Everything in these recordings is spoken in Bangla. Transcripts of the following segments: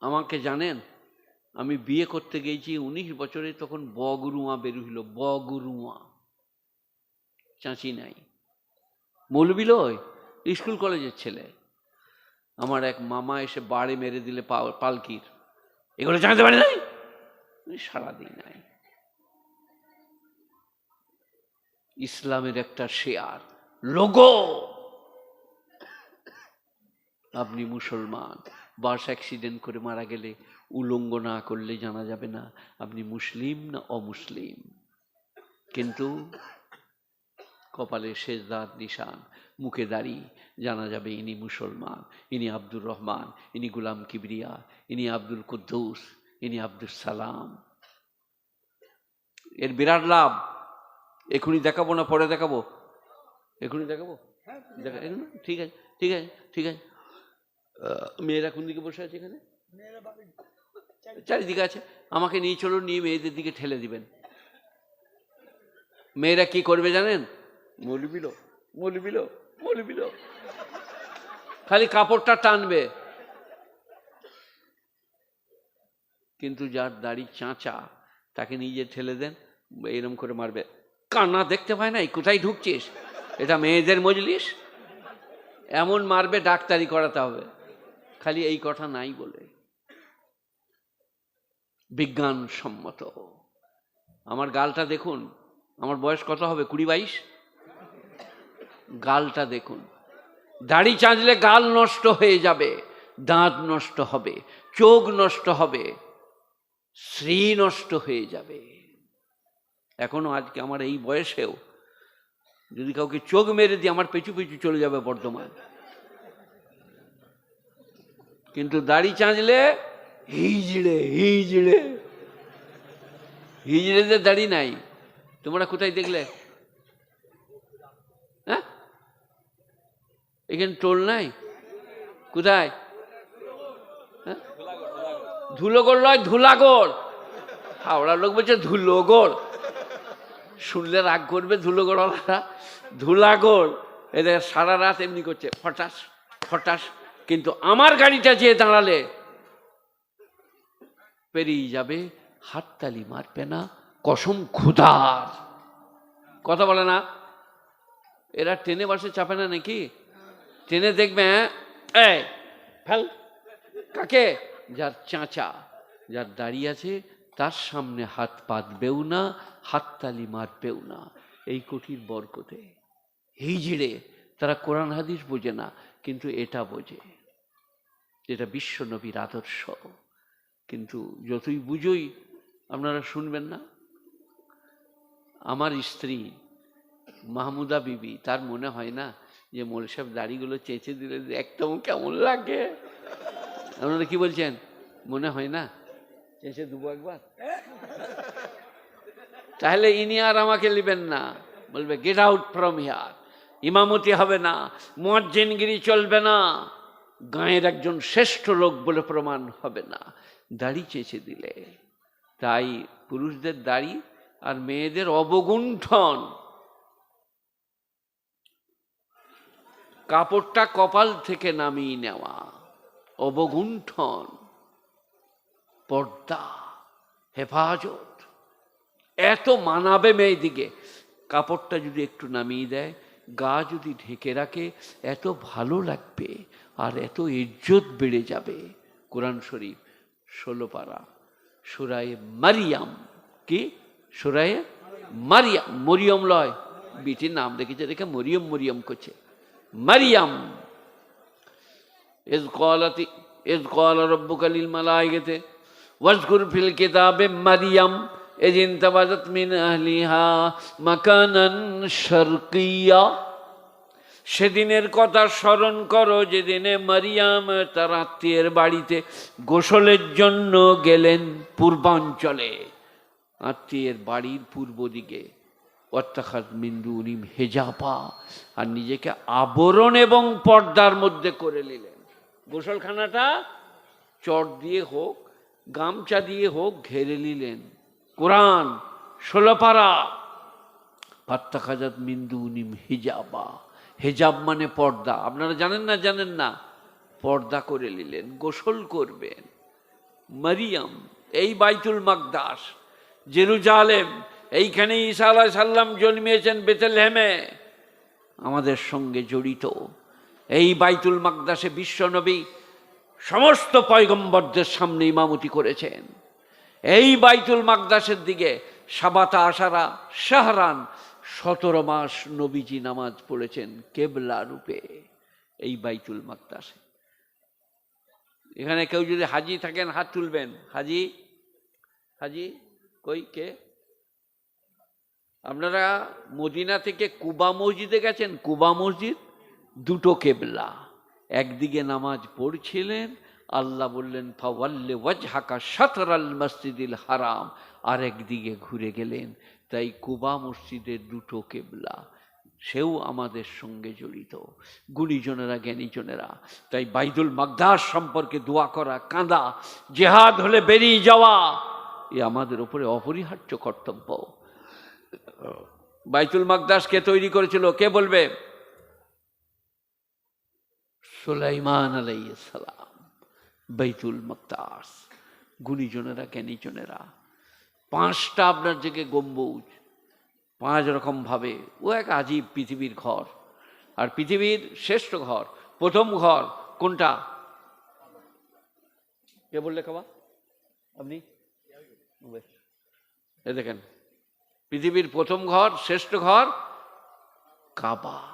আমাকে জানেন, আমি বিয়ে করতে গিয়েছি উনিশ বছরে, তখন বগরুয়া বেরুহিল বগরুয়া চাঁচি নাই। মৌলবিলয় স্কুল কলেজের ছেলে। আমার এক মামা এসে বাড়ি মেরে দিলে পালকির। এগুলো জানতে পারি নাই? আমি সারা দিই নাই। ইসলামের একটা শেয়ার, লোগো। আপনি মুসলমান। বাস অ্যাক্সিডেন্ট করে মারা গেলে উলঙ্গ না করলে জানা যাবে না আপনি মুসলিম না অমুসলিম। কিন্তু কপালে শেষদার নিশান, মুখে দাড়ি, জানা যাবে ইনি মুসলমান, ইনি আব্দুর রহমান, ইনি গুলাম কিবরিয়া, ইনি আব্দুল কুদ্দুস, ইনি আব্দুল সালাম। এর বিরাট লাভ। এখনই দেখাবো না, পরে দেখাবো? এখনই দেখাবো? দেখা ঠিক আছে ঠিক আছে ঠিক আছে। মেয়েরা কোন দিকে বসে আছে এখানে? চারিদিকে। আছে। আমাকে নিয়ে চলুন নিয়ে মেয়েদের দিকে ঠেলে দিবেন। মেয়েরা কি করবে জানেন? মলবিল মলবিল মলবিল খালি কাপড়টা টানবে। কিন্তু যার দাড়ি চাঁচা তাকে নিজে ঠেলে দেন এরম করে মারবে। কান্না দেখতে পায় নাই? কোথায় ঢুকছিস? এটা মেয়েদের মজলিস? এমন মারবে ডাক্তারি করাতে হবে। খালি এই কথা নাই বলে। বিজ্ঞান সম্মত আমার গালটা দেখুন, আমার বয়স কত হবে? কুড়ি বাইশ? গালটা দেখুন। দাড়ি চাঁচলে গাল নষ্ট হয়ে যাবে, দাঁত নষ্ট হবে, চোখ নষ্ট হবে শ্রী নষ্ট হয়ে যাবে। এখনও আজকে আমার এই বয়সেও যদি কাউকে চোখ মেরে দিয়ে আমার পেছু পেছু চলে যাবে বর্ধমান। কিন্তু দাড়ি চাঁচলে হিজড়ে হিজড়ে। হিজড়েদের দাড়ি নাই। তোমরা কোথায় দেখলে? হ্যাঁ? এখানে টোল নাই? কোথায়? হ্যাঁ? ধুলোগড় নয়, ধুলাগড়। হাওড়ার লোক বলছে ধুলোগড়। শুনলে রাগ করবে ধুলোগড়ওয়ালারা। ধুলাগড়। এদের সারা রাত এমনি করছে, ফটাস ফটাস। কিন্তু আমার গাড়িটা যেয়ে দাঁড়ালে, পেরিয়ে যাবে হাততালি মারবে না, কসম ক্ষুধার। কথা বলে না? এরা ট্রেনে বাসে চাপে না নাকি? ট্রেনে দেখবে হ্যাঁ? এই, ফেল। কাকে? যার চাঁচা, যার দাঁড়িয়ে আছে, তার সামনে হাত পাতবেও না, হাততালি মারবেও না। এই কঠিন বরকতে। এই জিড়ে তারা কোরআন হাদিস বোঝে না। এটা বোঝে যেটা বিশ্ব নবীর আদর্শ। কিন্তু যতই বুঝোই, আপনারা শুনবেন না। আমার স্ত্রী মাহমুদা বিবি, তার মনে হয় না যে মোল সাহেব দাড়িগুলো চেঁচে দিলে একদম কেমন লাগে? আপনারা কি বলছেন? মনে হয় না? চেঁচে দেবো একবার? তাহলে ইনি আর আমাকে নেবেন না। বলবে গেট আউট ফ্রম হিয়ার ইমামতি হবে না, মুয়াজ্জিনগিরি চলবে না, গাঁয়ের একজন শ্রেষ্ঠ লোক বলে প্রমাণ হবে না। দাড়ি চেঁচে দিলে। তাই পুরুষদের দাড়ি আর মেয়েদের অবগুণ্ঠন। কাপড়টা কপাল থেকে নামিয়ে নেওয়া, অবগুণ্ঠন। পর্দা, হেফাজত। এত মানাবে মেয়েদিকে কাপড়টা যদি একটু নামিয়ে দেয় গা যদি ঢেকে রাখে, এত ভালো লাগবে আর এত ইজ্জত বেড়ে যাবে। কোরআন শরীফ, ষোলো সুরায় মারিয়াম। কি? সুরায় মারিয়াম। মরিয়ম লয়। বিটির নাম দেখেছে রেখে মরিয়ম মরিয়ম করছে। মারিয়াম। এজ কলাতি, এজ কলা রব্বকালীল মালা গেতে ওয়াজকুর ফিল কেতাবে মারিয়াম। শরকিয়া। সেদিনের কথা স্মরণ করো, যেদিনে মারিয়াম তার আত্মীয়ের বাড়িতে গোসলের জন্য গেলেন পূর্বাঞ্চলে, আত্মীয়ের বাড়ির পূর্ব দিকে। হেজাপা আর নিজেকে আবরণ এবং পর্দার মধ্যে করে নিলেন। গোসলখানাটা চট দিয়ে হোক, গামছা দিয়ে হোক, ঘেরে নিলেন। কোরআন ষোলপাড়া ফাত্তাখাজাত মিন্দুনিম হিজাবা। হেজাব মানে পর্দা। আপনারা জানেন না জানেন না? পর্দা করে নিলেন, গোসল করবেন। মারিয়াম, এই বাইতুল মাকদাস, জেরুজালেম, এইখানে ঈসা আলাহ সাল্লাম জন্মিয়েছেন বেতেলহেমে। আমাদের সঙ্গে জড়িত। এই বাইতুল মাকদাসে বিশ্বনবী সমস্ত পয়গম্বরদের সামনে ইমামতি করেছেন। এই বাইতুল মাকদাসের দিকে সাবাতা আসারা শাহরান সতেরো মাস নবীজি নামাজ পড়েছেন কেবলা রূপে এই বাইতুল মাকদাসে। এখানে কেউ যদি হাজি থাকেন, হাত তুলবেন। হাজি? হাজি? কই? কে? আপনারা মদিনা থেকে কুবা মসজিদে গেছেন? কুবা মসজিদ? দুটো কেবলা। একদিকে নামাজ পড়ছিলেন আল্লাহ বললেন, ফাওয়াল্লে ওয়াজহাকা শাতর আল মসজিদিল হারাম। আর একদিকে ঘুরে গেলেন, তাই কুবা মসজিদের দুটো কেবলা, সেও আমাদের সঙ্গে জড়িত। গুণীজনেরা জ্ঞানীজনেরা তাই বাইদুল মাগদাস সম্পর্কে দোয়া করা, কাঁদা, জেহাদ হলে বেরিয়ে যাওয়া। এ আমাদের উপরে অপরিহার্য কর্তব্য। বাইতুল মাকদাস কে তৈরি করেছিল, কে বলবে? সুলাইমান আলাইসালাম বাইতুল মাকদাস। গুণীজনেরা, জ্ঞানীজনেরা। পাঁচটা আপনার দিকে গম্বুজ। পাঁচ রকম ভাবে। ও এক আজীব পৃথিবীর ঘর। আর পৃথিবীর শ্রেষ্ঠ ঘর, প্রথম ঘর কোনটা? কে বললে খাবা? আপনি? এ দেখেন, পৃথিবীর প্রথম ঘর, শ্রেষ্ঠ ঘর কাবা।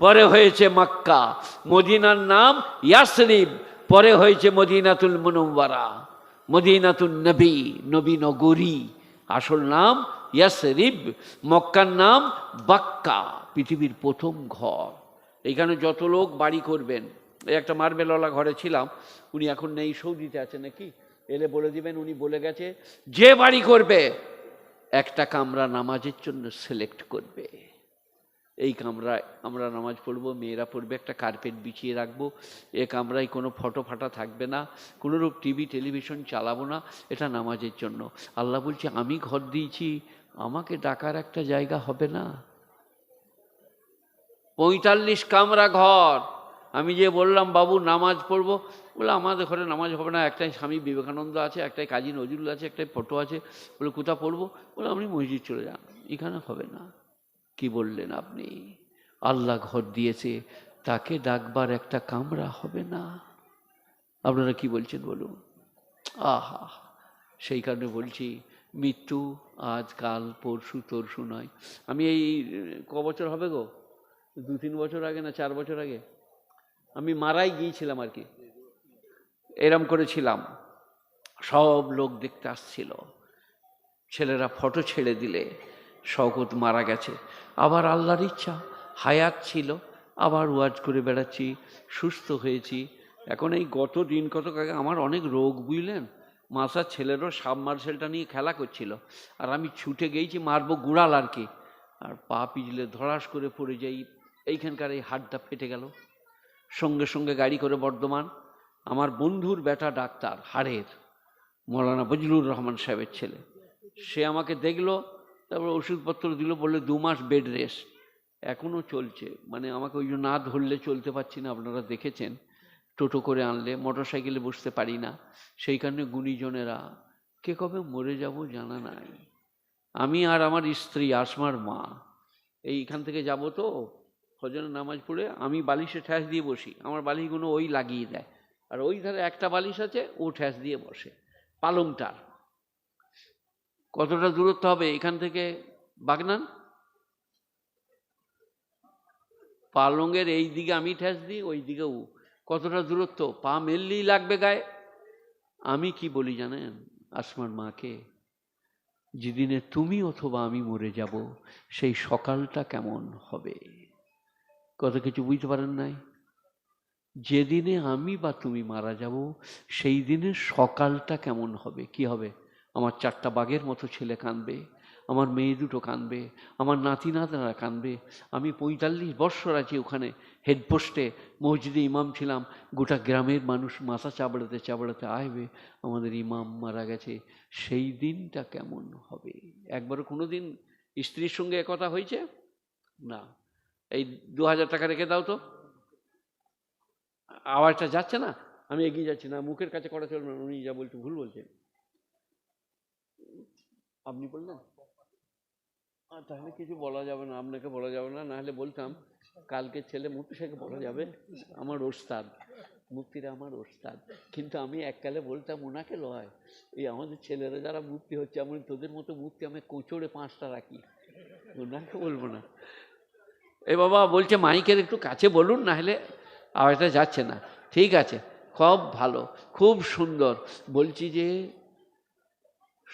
পরে হয়েছে মক্কা। মদিনার নাম ইয়াসরিব, পরে হয়েছে মদিনাতুল মুনওয়ারা মদিনাতুল নবী নবী নগরী। আসল নাম ইয়াসরিব, মক্কার নাম বাক্কা, পৃথিবীর প্রথম ঘর। এইখানে যত লোক বাড়ি করবেন, এই একটা মার্বেলওয়ালা ঘরে ছিলাম, উনি এখন নেই, সৌদিতে আছে নাকি? এলে বলে দিবেন, উনি বলে গেছে, যে বাড়ি করবে, একটা কামরা নামাজের জন্য সিলেক্ট করবে। এই কামরায় আমরা নামাজ পড়ব, মেয়েরা পড়বে, একটা কার্পেট বিছিয়ে রাখব, এ কামরায় কোনো ফটো ফাটা থাকবে না, কোনোরূপ টিভি টেলিভিশন চালাবো না, এটা নামাজের জন্য। আল্লাহ বলছে, আমি ঘর দিয়েছি, আমাকে ডাকার একটা জায়গা হবে না? পঁয়তাল্লিশ কামরা ঘর। আমি যে বললাম, বাবু, নামাজ পড়ব। বলে, আমাদের ঘরে নামাজ হবে না। একটাই স্বামী বিবেকানন্দ আছে, একটাই কাজী নজরুল আছে, একটাই ফটো আছে। বলে কোথা পড়ব? বলে আপনি মসজিদ চলে যান এখানে হবে না। কি বললেন আপনি? আল্লাহ ঘর দিয়েছে, তাকে ডাকবার একটা কামরা হবে না। আপনারা কি বলছেন বলুন? আহা, সেই কারণে বলছি, মৃত্যু আজ, কাল, পরশু, তরশু নয়। আমি এই ক বছর হবে গো? দু, তিন বছর আগে না চার বছর আগে? আমি মারাই গিয়েছিলাম আর কি। এরম করেছিলাম। সব লোক দেখতে আসছিল। ছেলেরা ফটো ছেড়ে দিলে শওকত মারা গেছে। আবার আল্লাহর ইচ্ছা, হায়াত ছিল। আবার ওয়াজ করে বেড়াচ্ছি, সুস্থ হয়েছি। এখন এই গত দিন কতক আগে আমার অনেক রোগ, বুঝলেন? মাসার ছেলেরও সাবমার্সেলটা নিয়ে খেলা করছিল। আর আমি ছুটে গেছি, মারবো গুড়াল আর কি। আর পা পিজলে ধরাস করে পড়ে যাই। এইখানকার এই হাড়টা ফেটে গেল। সঙ্গে সঙ্গে গাড়ি করে বর্ধমান। আমার বন্ধুর বেটা ডাক্তার, হাড়ের। মৌলানা বজলুর রহমান সাহেবের ছেলে। সে আমাকে দেখল তারপর ওষুধপত্র দিল, বললে, দু মাস বেড রেস্ট এখনও চলছে। মানে আমাকে ওই না ধরলে চলতে পারছি না, আপনারা দেখেছেন। টোটো করে আনলে মোটর সাইকেলে বসতে পারি না। সেই কারণে গুণীজনেরা, কে কবে মরে যাব জানা নাই। আমি আর আমার স্ত্রী আসমার মা এইখান থেকে যাব তো, ফজরের নামাজ পড়ে আমি বালিশে ঠ্যাস দিয়ে বসি। আমার বালিশগুলো ওই লাগিয়ে দেয়। আর ওই ধারে একটা বালিশ আছে, ও ঠ্যাস দিয়ে বসে। পালংটার। কতটা দূরত্ব হবে এখান থেকে বাগনান? পালংয়ের এই দিকে আমি ঠেস দিই, ওই দিকে ও কতটা দূরত্ব? পা মেললেই লাগবে গায়ে। আমি কি বলি জানেন আসমার মাকে? যেদিনে তুমি অথবা আমি মরে যাব, সেই সকালটা কেমন হবে? কত কিছু বুঝতে পারেন নাই? যেদিনে আমি বা তুমি মারা যাব, সেই দিনের সকালটা কেমন হবে? কি হবে? আমার চারটা বাঘের মতো ছেলে কাঁদবে, আমার মেয়ে দুটো কাঁদবে, আমার নাতি নাতনারা কাঁদবে। আমি পঁয়তাল্লিশ বৎসর আছি ওখানে হেডপোস্টে মসজিদে ইমাম ছিলাম, গোটা গ্রামের মানুষ মাথা চাবড়াতে চাবড়াতে আসবে আমাদের ইমাম মারা গেছে। সেই দিনটা কেমন হবে? একবারও কোনো দিন স্ত্রীর সঙ্গে কথা হয়েছে? না। এই দু হাজার টাকা রেখে দাও তো। আওয়াজটা যাচ্ছে না? আমি এগিয়ে যাচ্ছি না। মুখের কাছে করা চলবে উনি যা বলছে, ভুল বলছেন আপনি বললেন? তাহলে কিছু বলা যাবে না, আপনাকে বলা যাবে না, নাহলে বলতাম, কালকে ছেলে মুক্তি শেখে বলা যাবে, আমার ওস্তাদ, মুক্তিরা আমার ওস্তাদ। কিন্তু আমি এককালে বলতাম, ওনাকে লয়, এই আমাদের ছেলেরা যারা মুক্তি হচ্ছে, আমি তোদের মতো মুক্তি আমি কোচড়ে পাঁচটা রাখি। ওনাকে বলব না। এ বাবা, বলছে, মাইকের একটু কাছে বলুন, নাহলে আওয়াজটা যাচ্ছে না। ঠিক আছে, খুব ভালো, খুব সুন্দর। বলছি যে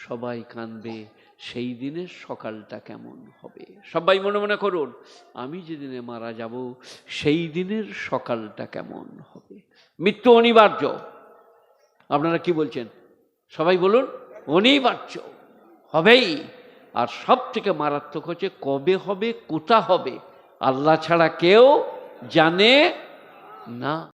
সবাই কাঁদবে সেই দিনের সকালটা কেমন হবে? সবাই মনে মনে করুন, আমি যেদিনে মারা যাব, সেই দিনের সকালটা কেমন হবে? মৃত্যু অনিবার্য। আপনারা কি বলছেন? সবাই বলুন, অনিবার্য। হবেই। আর সব থেকে মারাত্মক হচ্ছে, কবে হবে, কোথা হবে, আল্লাহ ছাড়া কেউ জানে না।